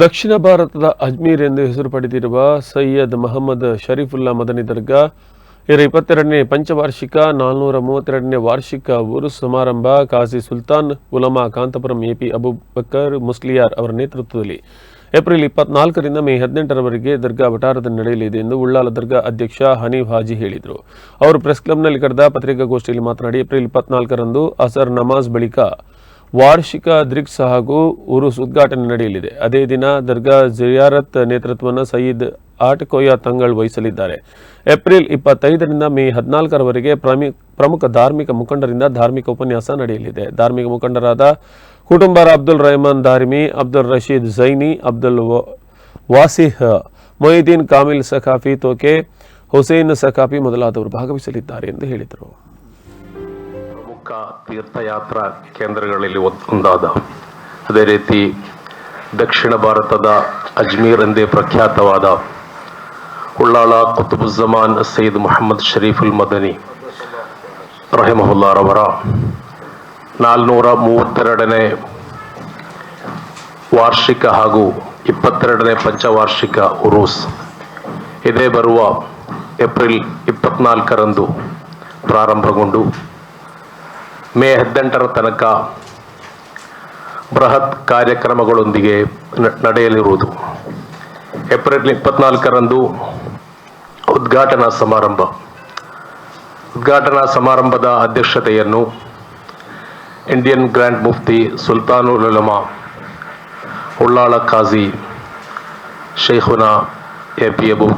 ದಕ್ಷಿಣ ಭಾರತದ ಅಜ್ಮೀರ್ ಎಂದು ಹೆಸರು ಪಡೆದಿರುವ ಸೈಯದ್ ಮಹಮ್ಮದ್ ಶರೀಫುಲ್ಲಾ ಮದನಿ ದರ್ಗಾ ಇದರ ಇಪ್ಪತ್ತೆರಡನೇ ಪಂಚವಾರ್ಷಿಕ, ನಾಲ್ನೂರ ಮೂವತ್ತೆರಡನೇ ವಾರ್ಷಿಕ ಉರುಸ್ ಸಮಾರಂಭ ಕಾಜಿ ಸುಲ್ತಾನ್ ಉಲಮಾ ಕಾಂತಪುರಂ ಎಪಿ ಅಬುಬಕರ್ ಮುಸ್ಲಿಯಾರ್ ಅವರ ನೇತೃತ್ವದಲ್ಲಿ. ಏಪ್ರಿಲ್ ಇಪ್ಪತ್ನಾಲ್ಕರಿಂದ ಮೇ ಹದಿನೆಂಟರವರೆಗೆ ದರ್ಗಾ ವಟಾರದಲ್ಲಿ ನಡೆಯಲಿದೆ ಎಂದು ಉಳ್ಳಾಲ ದರ್ಗಾ ಅಧ್ಯಕ್ಷ ಹನೀಫ್ ಹಾಜಿ ಹೇಳಿದರು. ಅವರು ಪ್ರೆಸ್ ಕ್ಲಬ್ನಲ್ಲಿ ಕರೆದ ಪತ್ರಿಕಾಗೋಷ್ಠಿಯಲ್ಲಿ ಮಾತನಾಡಿ, ಏಪ್ರಿಲ್ ಇಪ್ಪತ್ನಾಲ್ಕರಂದು ಅಸರ್ ನಮಾಜ್ ಬಳಿಕ ವಾರ್ಷಿಕ ದ್ರಿಕ್ಸ್ ಹಾಗೂ ಉರುಸ್ ಉದ್ಘಾಟನೆ ನಡೆಯಲಿದೆ. ಅದೇ ದಿನ ದರ್ಗಾ ಜಿಯಾರತ್ ನೇತೃತ್ವವನ್ನು ಸಯೀದ್ ಆಟಕೋಯ ತಂಗಳ್ ವಹಿಸಲಿದ್ದಾರೆ. ಏಪ್ರಿಲ್ ಇಪ್ಪತ್ತೈದರಿಂದ ಮೇ ಹದಿನಾಲ್ಕರವರೆಗೆ ಪ್ರಮಿ, ಪ್ರಮುಖ ಧಾರ್ಮಿಕ ಮುಖಂಡರಿಂದ ಧಾರ್ಮಿಕ ಉಪನ್ಯಾಸ ನಡೆಯಲಿದೆ. ಧಾರ್ಮಿಕ ಮುಖಂಡರಾದ ಕುಟುಂಬರ ಅಬ್ದುಲ್ ರಹಮಾನ್ ಧಾರ್ಮಿ, ಅಬ್ದುಲ್ ರಶೀದ್ ಜೈನಿ, ಅಬ್ದುಲ್ ವಾಸಿಹ್ ಮೊಯ್ದೀನ್ ಕಾಮಿಲ್ ಸಖಾಫಿ, ತೋಕೆ, ಹುಸೇನ್ ಸಖಾಫಿ ಮೊದಲಾದವರು ಭಾಗವಹಿಸಲಿದ್ದಾರೆ ಎಂದು ಹೇಳಿದರು. ಪ್ರಮುಖ ತೀರ್ಥಯಾತ್ರಾ ಕೇಂದ್ರಗಳಲ್ಲಿ ಒಂದ್- ಒಂದಾದ. ಅದೇ ರೀತಿ ದಕ್ಷಿಣ ಭಾರತದ ಅಜ್ಮೀರ್ ಎಂದೇ ಪ್ರಖ್ಯಾತವಾದ ಉಳ್ಳಾಳ ಕುತುಬುಜ್ಜಮಾನ್ ಸೈಯದ್ ಮೊಹಮ್ಮದ್ ಶರೀಫುಲ್ ಮದನಿ ರಹಿಮಹುಲ್ಲಾರವರ ನಾಲ್ನೂರ ಮೂವತ್ತೆರಡನೇ ವಾರ್ಷಿಕ ಹಾಗೂ ಇಪ್ಪತ್ತೆರಡನೇ ಪಂಚವಾರ್ಷಿಕ ಉರೂಸ್. ಇದೇ ಬರುವ ಏಪ್ರಿಲ್ ಇಪ್ಪತ್ನಾಲ್ಕರಂದು ಪ್ರಾರಂಭಗೊಂಡು ಮೇ ಹದಿನೆಂಟರ ತನಕ ಬೃಹತ್ ಕಾರ್ಯಕ್ರಮಗಳೊಂದಿಗೆ ನಡೆಯಲಿರುವುದು. ಏಪ್ರಿಲ್ ಇಪ್ಪತ್ನಾಲ್ಕರಂದು ಉದ್ಘಾಟನಾ ಸಮಾರಂಭ. ಉದ್ಘಾಟನಾ ಸಮಾರಂಭದ ಅಧ್ಯಕ್ಷತೆಯನ್ನು ಇಂಡಿಯನ್ ಗ್ರ್ಯಾಂಡ್ ಮುಫ್ತಿ ಸುಲ್ತಾನುಲ್ ಉಲಮಾ ಉಳ್ಳಾಳ ಖಾಜಿ, ಶೇಖುನಾ ಎ ಪಿ ಅಬು